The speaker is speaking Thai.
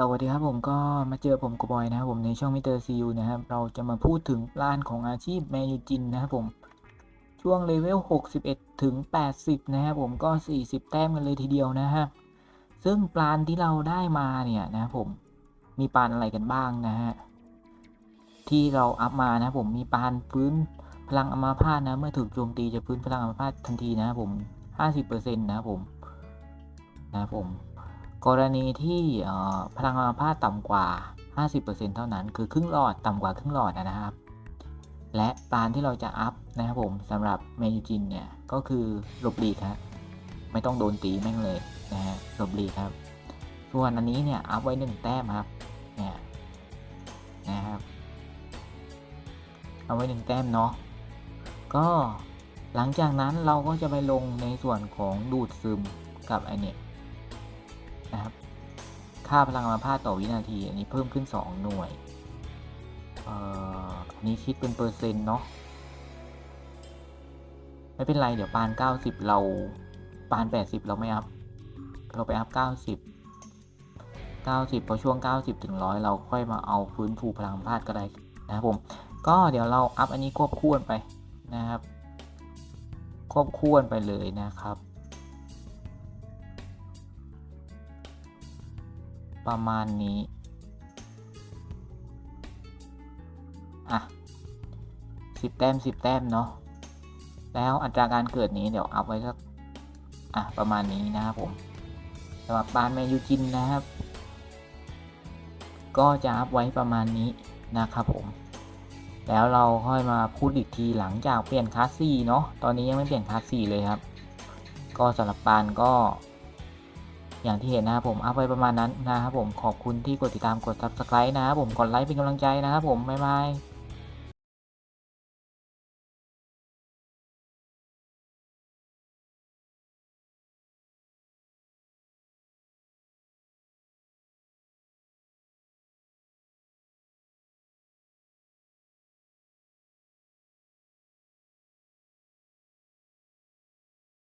สวัสดีครับผมก็มาเจอผมกบอยนะครับผมในช่องมิเตอร์ซีูนะครับเราจะมาพูดถึงปลานของอาชีพแมยูจินนะครับผมช่วงเลเวล 61 ถึง 80 นะครับผมก็ 40 แต้มกันเลยทีเดียวนะฮะซึ่งปลานที่เราได้มาเนี่ยนะครับผมมีปลานอะไรกันบ้างนะฮะที่เราอัพมานะครับผมมีปลานฟื้นพลังอัมาพาตนะเมื่อถูกโจมตีจะฟื้นพลังอัมาพาตทันทีนะครับผม 50%นะครับผมนะครับผม กรณีที่พลังอัมพาตต่ำกว่า 50%เท่านั้น คือครึ่งหลอดต่ำกว่าครึ่งหลอดนะครับ และปานที่เราจะอัพนะครับผมสำหรับเมยูจินเนี่ย ก็คือหลบหลีกครับไม่ต้องโดนตีแม่งเลยนะฮะหลบหลีกครับ ส่วนอันนี้เนี่ยอัพไว้หนึ่งแต้มครับเนี่ยนะครับเอาไว้หนึ่งแต้มเนาะก็หลังจากนั้นเราก็จะไปลงในส่วนของดูดซึมกับไอเนี่ย นะครับ ค่าพลังอัมพาตต่อวินาที อันนี้เพิ่มขึ้น 2 หน่วยเอ่ออันนี้คิดเป็นเปอร์เซ็นต์เนาะไม่เป็นไร เดี๋ยวปาน 90 เราปาน 80 เราไม่อัพ เราไปอัพ 90 90พอช่วง 90 ถึง 100 เราค่อยมาเอาฟื้นฟูพลังอัมพาตก็ได้นะครับผม ก็เดี๋ยวเราอัพอันนี้ควบคู่กันไปนะครับ ควบคู่กันไปเลยนะครับ ประมาณนี้ อะสิบแต้มสิบแต้มเนาะ แล้วอัตราการเกิดนี้เดี๋ยวอัพไว้สัก อะ ประมาณนี้นะครับผมสำหรับบานแมนยูจินนะครับ ก็จะอัพไว้ประมาณนี้นะครับผม แล้วเราค่อยมาพูดอีกทีหลังจากเปลี่ยนคลาสสี่เนาะ ตอนนี้ยังไม่เปลี่ยนคลาสสี่เลยครับ ก็สำหรับปานก็ อย่างที่เห็นนะครับผมอัพไวประมาณนั้นนะครับผมขอบคุณที่กดติดตามกด subscribe นะครับผมกดไลค์เป็นกำลังใจนะครับผมบ๊ายบาย